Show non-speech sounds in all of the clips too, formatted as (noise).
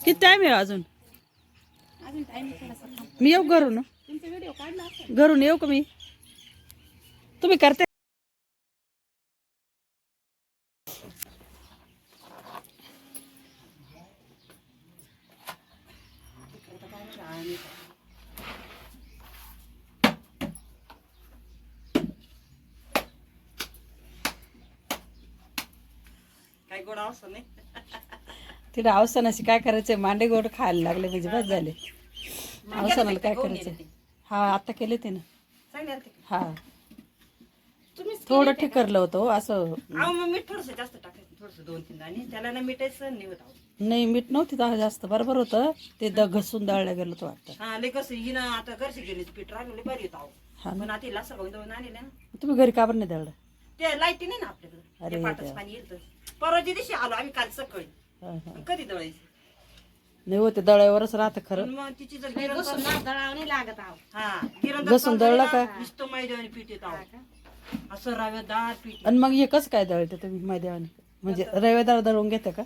किती टाइम आहे अजून? अजून मी येऊ घरून घरून येऊ का मी? तुम्ही करते. काही गोड असं नाही. तिथे अवसानाशी काय करायचंय? मांडे गोड खायला लागले म्हणजे बस झाले. अवसानाला काय करायचंय? हा आता केले ते ना ते हा. थोडं ठिकरलं होतं हो, असं. मीठ थोडस जास्त टाकायचं थोडस दोन तीन दाणे. त्याला ना नाही मीठ नव्हती दा- जास्त. बरोबर होतं. ते द घसून दळलं गेलं होतं वाटतं. हा लय कसं हिनं आता घरचे पीठ राहिलं लय बरी आहो हा ना. पण आता हिला सगळं दळून आणले ना. तुम्ही घरी का बरं नाही दळलं? ते लाईटी नाही ना आपल्याकडे. अरे ते पाटाचं देवा. पाणी येतं. परवाच्या दिवशी आलो आम्ही काल सकाळी. कधी दळायचं? नाही होते दळ्यावरच राहतं खरं. मग तिची जर नाही गिरण बसून ना दळावं नाही लागत आहो. हा गिरण घसून दळलं का? नुसतं पीठ येत आहो. असं रव्यादार पीठ आणि मग हे कसं काय दळते तुम्ही मैद्यावाने? म्हणजे रविवार दळून घेते का?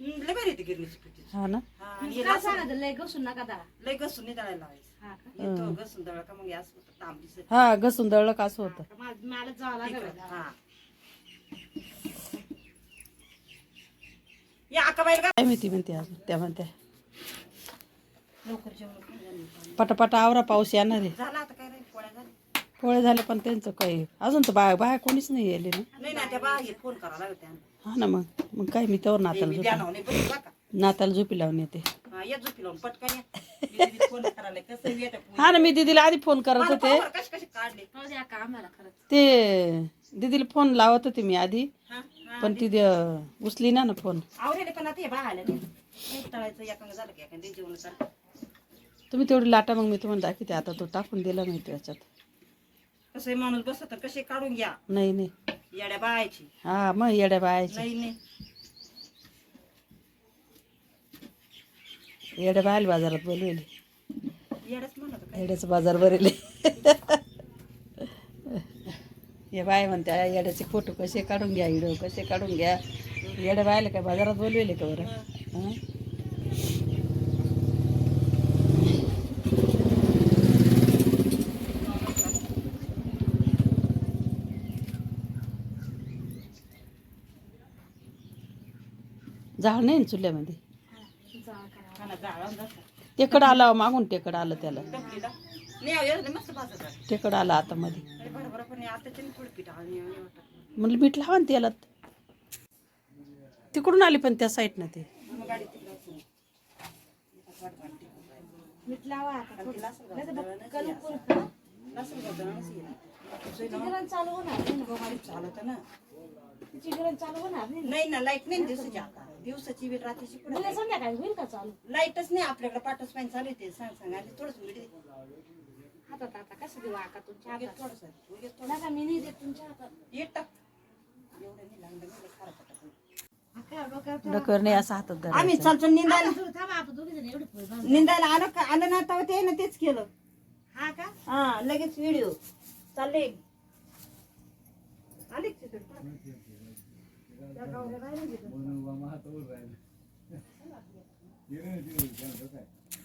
लय येते गिरणीची पीठ हा ना? हा आणि हे काय लसूण- सांगा लय घसून नका दळा. लय घसून नाही दळायला लावायचं. हा का? येतो घसून दळा का मग हे असं होतं हा घसून दळलं का असं होतं? मला जावं लागेल हा. काय माहिती म्हणते अजून त्या म्हणत्या. पटापटा आवरा पाऊस येणार आहे. पोळे झाले पण त्यांचं काही अजून तर बाया बाया कोणीच नाही येले ना. नाही ना त्या बाहेर फोन करावा लागत त्यांना हा ना मग मग काय मी त्यावर नाताला मी झोपी नाताला झोपी लावून येते. हा या झोपी लावून पटकन या. (laughs) मी दीदी फोन करायला कसं येतं हा ना मी दीदीला आधी फोन करत होते. कसे कसे काढले. राहू द्या का आम्हाला खरंच. ते दीदीला फोन लावत होते मी आधी. पण ती उचली ना ना फोन आवडले पण आता हे नाही तळायचं एकांग झालं की तुम्ही तेवढी लाटा मग मी तुम्हाला दाखवते. आता तो टाकून दिला माहिती याच्यात कसं माणूस बसत तर कसे काढून घ्या. नाही नाही. येड्या बायाची. हा मग येड्या बायाची. नाही नाही. येड्या बायाला बाजारात बोलवेले. येड्याच म्हणत येड्याचं बाजार भरेले. (laughs) हे बाय म्हणते येड्याचे फोटो कसे काढून घ्या व्हिडिओ कसे काढून घ्या? येड्या बायला काय बाजारात बोलवेले का बरं? हं? झाड नाही ना चुल्यामध्ये? टेकड आला मागून टेकड आलं त्याला. टेकड आलं आता मध्ये म्हणलं मीठ लावा ना त्याला तिकडून आली पण त्या साईडनं ते. मग गाडी तिकडे असेल. मीठ लावा आता थोडं. नाही ना. गाडी चालत ना. तिची गिरण चालू होणार नाही ना. नाही ना लाइट नाही दिवसाची आता. दिवसाची वेळ रात्रीची कुठं उद्या संध्याकाळी होईल का चालू? लाईटच नाही आपल्याकडे पाठच पाणी चालू आहे ते. सांग सांग. आणि थोडंच मीठ दे. हातात आता कसं देऊ आका तुमच्या हातात. नका मी नाही देत तुमच्या हातात. आका, नाही असं हातात धरायचं. आम्ही चालतो निंदायला तू थांबा आपण दोघी जण एवढी पोळी बांधू. निंदायला आलं का आलं ना तेव्हा ते ना तेच केलं हा का हा लगेच व्हिडिओ चालले आले का तिकडे? त्या गावऱ्या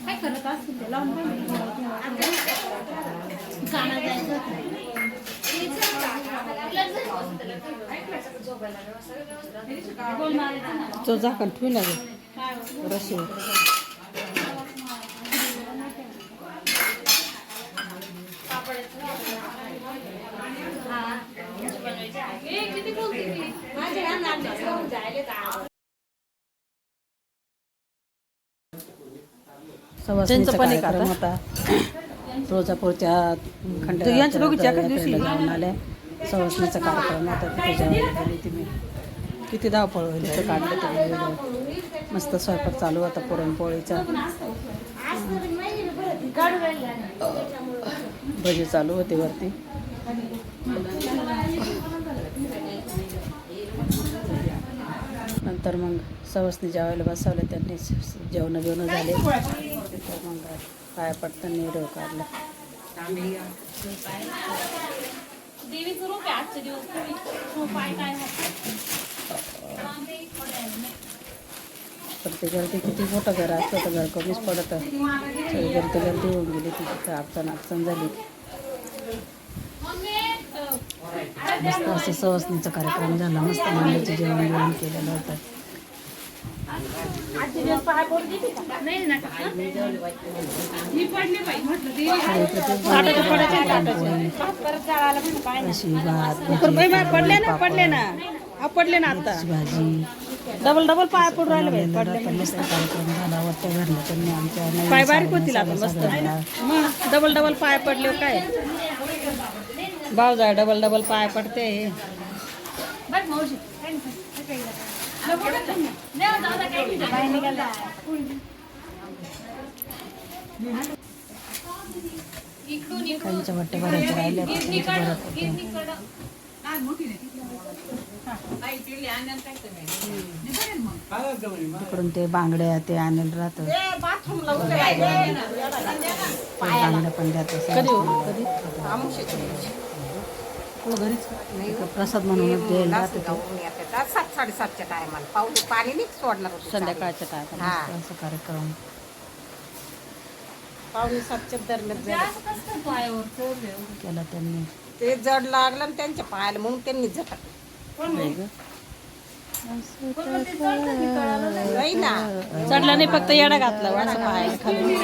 काय करत असतील ते? लावून गाणं जायचं तो झाकण ठेवू लागेल. रशी सवासणीचा पण एक कार्यक्रम होता. तुळजापूरच्या यांच्या दोघीची एकाच दिवशी? खंडयात्रेला जाऊन आल्या सवासणीचा कार्यक्रम होता. तिथे जेवायला गेली मी किती धावपळ होईल इथं काढलं ते. मस्त स्वयंपाक चालू होता पुरणपोळीचा. भजी चालू होते वरती. नंतर मग सवसनी जेवायला बसवलं. त्यांनी जेवण बिवणं झाले. तर मग पाया व्हिडिओ काढला देवीचं रूप आहे आजचे दिवस? तुम्ही पाय काय पण ते गर्दी किती मोठं घर असतं तर घर कमीच पडतं. सगळी गर्दी गर्दी होऊन गेली तिथे अडचण अडचण झाली. मस्त असं सवसनीचा कार्यक्रम झाला मस्त मांडीचं जेवण जेवण केलेलं होतं. पडले ना पडले ना पडले ना आता डबल डबल पाय पडून राहिले पडलं मस्त कार्यक्रम झाला वाटतं त्यांनी आमच्या पाय बारीक होतील आता मस्त डबल डबल पाय पडले काय भाव जाय डबल डबल पाय पडते बघ मावशी काय नाही, भरायच्या राहिल्या तिकडून ते बांगड्या ते आणलं राहतं. बांगड्या पण द्यात कधी हो? कधी? प्रसाद म्हणून द्यायला सात साडेसातच्या टायमाला. पाऊस पाणी नाही सोडणार होते संध्याकाळच्या टायमाला. हा. असं कार्यक्रम. पावणे सातच्या दरम्यान काय पायावर? केला त्यांनी. ते जड लागलं आणि त्यांच्या पायाला म्हणून त्यांनी झटक नाही ना. चढला नाही फक्त येडा घातला पाय खाली.